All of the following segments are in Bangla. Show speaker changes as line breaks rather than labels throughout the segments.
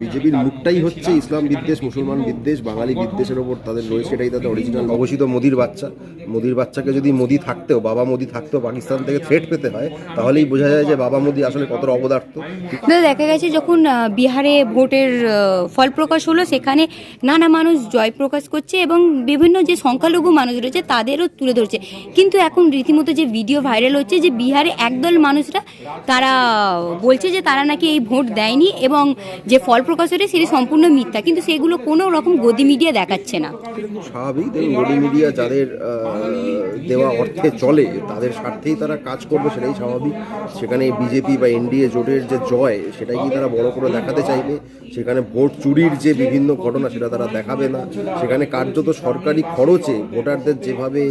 বিজেপির মুখটাই হচ্ছে ইসলাম বিদ্বেষ মুসলমান বিদ্বেষ বাঙালি বিদ্বেষের ওপর তাদের রয়েছে এটাই তাদের অরিজিনাল অবশ্যই মোদির বাচ্চা। মোদির বাচ্চাকে যদি মোদি থাকতেও বাবা মোদি থাকতেও পাকিস্তান থেকে থ্রেট পেতে হয় তাহলেই বোঝা যায় যে বাবা মোদি আসলে কতটা অবদার্থ
দেখা গেছে যখন বিহারে ভোটের ফল প্রকাশ হলো সেখানে নানা মানুষ জয় প্রকাশ করছে এবং বিভিন্ন যে সংখ্যালঘু মানুষ রয়েছে তাদেরও তুলে ধরছে। কিন্তু এখন রীতিমতো যে ভিডিও ভাইরাল হচ্ছে যে বিহারে একদল মানুষরা তারা বলছে যে তারা নাকি এই ভোট দেয়নি এবং যে ফল প্রকাশ হয়েছে, সেটি সম্পূর্ণ মিথ্যা। কিন্তু সেগুলো কোনো রকম গদি মিডিয়া দেখাচ্ছে না।
স্বাভাবিক, দেখুন মোদি মিডিয়া যাদের দেওয়া অর্থে চলে, তাদের স্বার্থেই তারা কাজ করবে, সেটাই স্বাভাবিক। সেখানে বিজেপি বা এনডিএ জোটের যে জয়, সেটাই কি তারা বড় করে দেখাতে চাইবে? সেখানে ভোট চুরির যে বিভিন্ন ঘটনা, সেটা তারা দেখাবে না। সেখানে কার্যত সরকারি খরচে ভোটারদের যেভাবে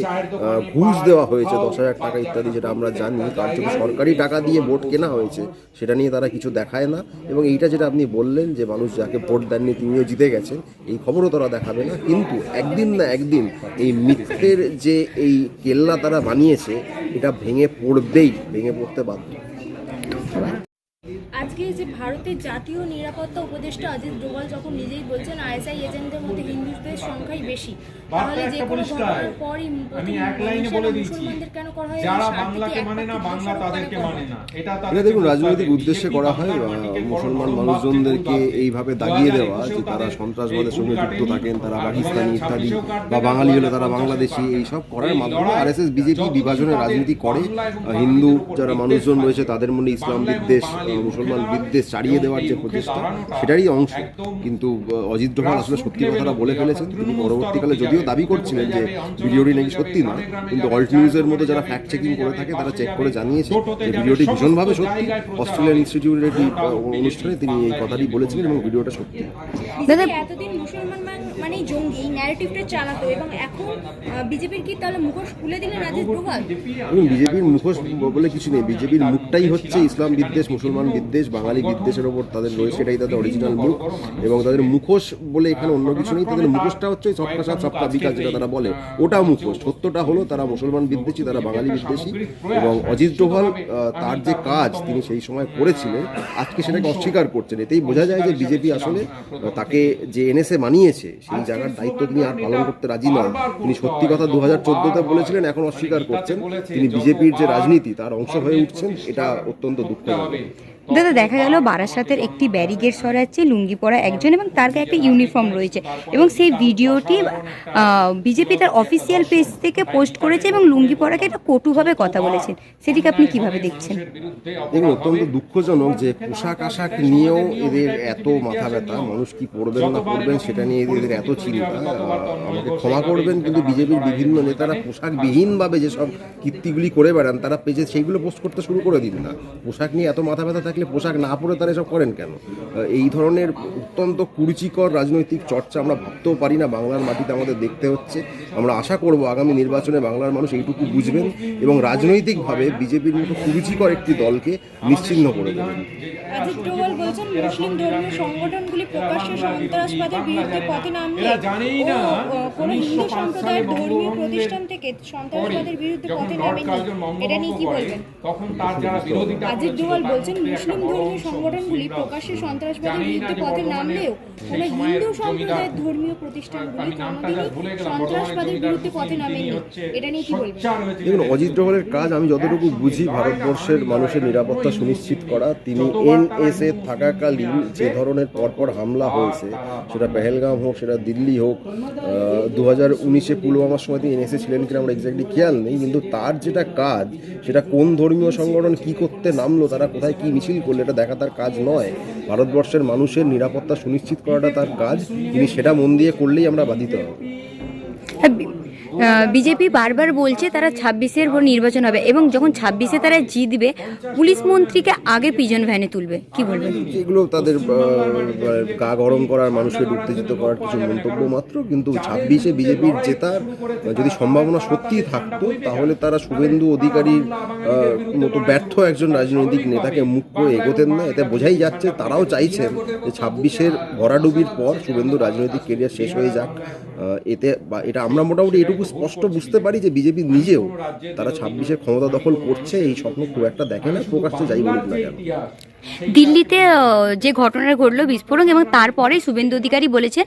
ঘুষ দেওয়া হয়েছে, দশ হাজার টাকা ইত্যাদি, যেটা আমরা জানি, কার্যত সরকারি টাকা দিয়ে ভোট কেনা হয়েছে, সেটা নিয়ে তারা কিছু দেখায় না। এবং এইটা যেটা আপনি বললেন যে মানুষ যাকে ভোট দেননি তিনিও জিতে গেছেন, এই খবরও তারা দেখাবে না। কিন্তু একদিন না একদিন এই মিথ্যের যে এই কেল্লা তারা বানিয়েছে, এটা ভেঙে পড়বেই, ভেঙে পড়তে বাধ্য।
আজকে যে ভারতের জাতীয় নিরাপত্তা উপদেষ্টা অজিত ডোভাল যখন নিজেই বলছেন আইএসআই এজেন্টদের মধ্যে হিন্দুদের সংখ্যাই বেশি। তাহলে যে কোনো ঘটনার পরই
আমি এক লাইনে বলে দিচ্ছি
মুসলমানদের কেন করা হয়
যারা বাংলাকে মানে না বাংলা তাদেরকে মানে না। এটা তাদের
দেখুন রাজনৈতিক উদ্দেশ্যে করা হয়
থেকে
মুসলমান মানুষজনদেরকে এইভাবে দাগিয়ে দেওয়া যে তারা সন্ত্রাসবাদের সঙ্গে যুক্ত থাকেন তারা পাকিস্তানি
2026
ইত্যাদি বা বাঙালি হলে তারা
2050
বাংলাদেশি এইসব করার মাধ্যমে আর এস এস বিজেপি বিভাজনের রাজনীতি করে হিন্দু যারা মানুষজন রয়েছে তাদের মনে ইসলাম বিদ্বেষ মুসলমান বিদ্বেষ
চারিয়ে
দেওয়ার যে প্রচেষ্টা, সেটারই অংশ। কিন্তু অজিত ডোভাল আসলে সত্যি কথাটা বলে ফেলেছেন। তিনি পরবর্তীকালে যদিও দাবি করছিলেন যে ভিডিওটি নাকি সত্যি নয়, কিন্তু অল্ট নিউজের মতো যারা ফ্যাক্ট চেকিং করে থাকে, তারা চেক করে জানিয়েছে যে ভিডিওটি ভীষণভাবে সত্যি। অস্ট্রেলিয়ান ইনস্টিটিউটের একটি অনুষ্ঠানে তিনি এই কথাটি বলেছিলেন এবং ভিডিওটা সত্যি।
এতদিন মুসলমান মান- মানেই জঙ্গি এই ন্যারেটিভটা চালাতো এবং এখন বিজেপির কি তাহলে মুখোশ খুলে দিলেন অজিত ডোভাল
বিজেপির মুখোশ বলে কিছু নেই। বিজেপির মুখটাই হচ্ছে ইসলাম বিদ্বেষ, মুসলমান বিদ্বেষ, বাঙালি বিদ্বেষের ওপর তাদের রয়েছে এটাই তাদের অরিজিনাল মুখ এবং তাদের মুখোশ বলে এখানে অন্য কিছু নেই। তাদের মুখোশটা হচ্ছে সবকা সাথ, সবকা বিকাশ যেটা তারা বলে। ওটা মুখোশ। সত্যটা হলো তারা মুসলমান বিদ্বেষী, তারা বাঙালি বিদ্বেষী। এবং অজিত ডোভাল তার যে কাজ তিনি সেই সময় করেছিলেন, আজকে সেটাকে অস্বীকার করছেন। এতেই বোঝা যায় যে বিজেপি আসলে তাকে যে এনএসএ মানিয়েছে সেই জায়গার দায়িত্ব তিনি আর পালন করতে রাজি নন। তিনি সত্যি কথা দু হাজার চোদ্দোতে বলেছিলেন, এখন অস্বীকার করছেন। তিনি বিজেপির যে রাজনীতি, তার অংশ হয়ে উঠছেন, এটা অত্যন্ত দুঃখজনক।
দাদা, দেখা গেল বারাসাতের একটি ব্যারিগেড সরাচ্ছে, লুঙ্গি পরা একজন এবং তার গায়ে একটা ইউনিফর্ম রয়েছে এবং সেই ভিডিওটি বিজেপি তার অফিসিয়াল পেজ থেকে পোস্ট করেছে এবং লুঙ্গি পরাকে একটা কটুভাবে কথা বলেছেন সেটিকে আপনি কীভাবে দেখছেন?
দেখুন, অত্যন্ত দুঃখজনক যে পোশাক আশাক নিয়েও এদের এত মাথা ব্যথা, মানুষ কি পড়বেন না পড়বেন সেটা নিয়ে এদের এত চিন্তা। আমাকে ক্ষমা করবেন, কিন্তু বিজেপির বিভিন্ন নেতারা পোশাকবিহীনভাবে যেসব কীর্তিগুলি করে বেড়ান, তারা পেজে সেইগুলো পোস্ট করতে শুরু করে দিন না। পোশাক নিয়ে এত মাথা ব্যথা থাকলে পোশাক না পরে তারা এসব করেন কেন? এই ধরনের অত্যন্ত কুরুচিকর রাজনৈতিক চর্চা আমরা ভাবতেও পারি না বাংলার মাটিতে আমাদের দেখতে হচ্ছে। আমরা আশা করব আগামী নির্বাচনে বাংলার মানুষ এইটুকু বুঝবেন এবং রাজনৈতিকভাবে বিজেপির মতো কুরুচিকর একটি দলকে নিশ্চিহ্ন করে দেবেন।
বলছেন মুসলিম ধর্মীয় সংগঠনগুলি প্রকাশ্যে সন্ত্রাসবাদের বিরুদ্ধে পথে নামলে
এরা জানেই না,
ও, ও, কোনো হিন্দু সম্প্রদায়ের ধর্মীয় প্রতিষ্ঠান থেকে সন্ত্রাসবাদের বিরুদ্ধে পথে নামেনি এটা নিয়ে কি বলবেন?
তখন তার যারা বিরোধিতা
অজিত ডোভাল বলছেন মুসলিম ধর্মীয় সংগঠনগুলি প্রকাশ্যে সন্ত্রাসবাদের বিরুদ্ধে পথে নামলেও কোনো হিন্দু সম্প্রদায়ের ধর্মীয় প্রতিষ্ঠানগুলি কোনোদিনই সন্ত্রাসবাদের বিরুদ্ধে পথে নামেনি এটা নিয়ে কি বলবেন?
দেখুন, অজিত ডোভালের কাজ আমি যতটুকু বুঝি, ভারতবর্ষের মানুষের নিরাপত্তা সুনিশ্চিত করা, তিনি এনএসএ থাকাকালীন যে ধরনের পরপর হামলা হয়েছে, সেটা পেহেলগাম হোক, সেটা দিল্লি হোক দু হাজার উনিশে পুলওয়ামার সময় তিনি এনএসএ ছিলেন কিনা আমার এক্স্যাক্টলি খেয়াল নেই, কিন্তু তার যেটা কাজ, সেটা কোন ধর্মীয় সংগঠন কি করতে নামলো, তারা কোথায় কি মিছিল করল এটা দেখা তার কাজ নয়। ভারতবর্ষের মানুষের নিরাপত্তা সুনিশ্চিত করাটা তার কাজ। তিনি সেটা মন দিয়ে করলেই আমরা বাধিত হব।
বিজেপি বারবার বলছে তারা ছাব্বিশের ভোট নির্বাচন হবে এবং যখন ছাব্বিশে তারা জিতবে পুলিশ মন্ত্রীকে আগে পিজন ভ্যানে তুলবে। কি বলবেন?
এগুলো তাদের গা গরম করার, মানুষকে উত্তেজিত করার কিছু মন্তব্য মাত্র, কিন্তু ছাব্বিশে বিজেপির জেতার, যদি সম্ভাবনা সত্যিই থাকতো, তাহলে তারা শুভেন্দু অধিকারীর মতো ব্যর্থ একজন রাজনৈতিক নেতাকে মুখ করে এগোতেন না। এতে বোঝাই যাচ্ছে, তারাও চাইছেন যে ছাব্বিশের ভরাডুবির পর শুভেন্দু রাজনৈতিক কেরিয়ার শেষ হয়ে যাক। এতে বা, এটা আমরা মোটামুটি এটুকু স্পষ্ট বুঝতে পারি যে বিজেপি নিজেও তারা ছাব্বিশে ক্ষমতা দখল করছে এই স্বপ্ন খুব একটা দেখে না প্রকাশ্যে যাই বলুক না কেন।
দিল্লিতে যে ঘটনা ঘটলো বিস্ফোরণ এবং তারপরে শুভেন্দু অধিকারী বলেছেন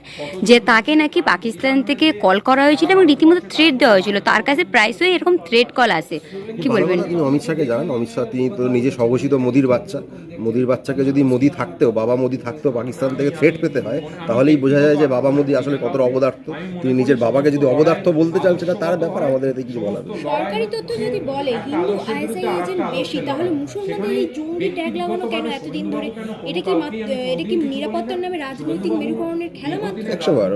যে তাকে নাকি পাকিস্তান থেকে কল করা হয়েছিল এবং রীতিমতো থ্রেট দেওয়া হয়েছিল। তার কাছে প্রায়শই এরকম থ্রেট কল আসে। কি বলবেন?
তিনি অমিত শাহকে জানান। অমিত শাহ তিনি তো নিজে স্বঘোষিত মোদির বাচ্চা। মোদির বাচ্চাকে যদি মোদি থাকতেও বাবা মোদি থাকতেও পাকিস্তান থেকে থ্রেট পেতে হয় তাহলেই বোঝা যায় যে বাবা মোদি আসলে কতটা অবদার্থ। তিনি নিজের বাবাকে যদি অবদার্থ বলতে চান সেটা তার ব্যাপার আমাদের এতে কিছু বলার
সরকারি তথ্য যদি বলে হিন্দু আইএসআই এজেন্ট বেশি তাহলে মুসলমানদের এই জঙ্গি ট্যাগ লাগানো কেন এতদিন ধরে এটা কি এটা কি নিরাপত্তার নামে রাজনৈতিক মেরুকরণের খেলা মাত্র?
একশো বার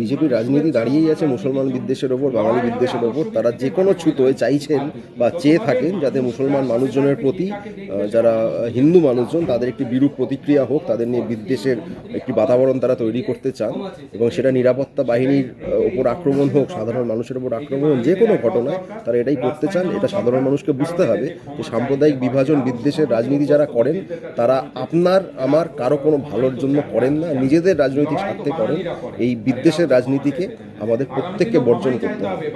বিজেপির রাজনীতি দাঁড়িয়েই আছে মুসলমান বিদ্বেষের ওপর, বাঙালি বিদ্বেষের ওপর। তারা যে কোনো ছুতোয় চাইছেন বা চেয়ে থাকেন যাতে মুসলমান মানুষজনের প্রতি যারা হিন্দু মানুষজন, তাদের একটি বিরূপ প্রতিক্রিয়া হোক, তাদের নিয়ে বিদ্বেষের একটি বাতাবরণ তারা তৈরি করতে চান এবং সেটা নিরাপত্তা বাহিনীর ওপর আক্রমণ হোক, সাধারণ মানুষের ওপর আক্রমণ যে কোনো ঘটনায় তারা এটাই করতে চান। এটা সাধারণ মানুষকে বুঝতে হবে যে সাম্প্রদায়িক বিভাজন, বিদ্বেষের রাজনীতি যারা করেন তারা আপনার, আমার, কারও কোনো ভালোর জন্য করেন না, নিজেদের রাজনৈতিক স্বার্থে করেন। এই বিদ্বেষের রাজনীতিকে আমাদের প্রত্যেককে বর্জন করতে হবে।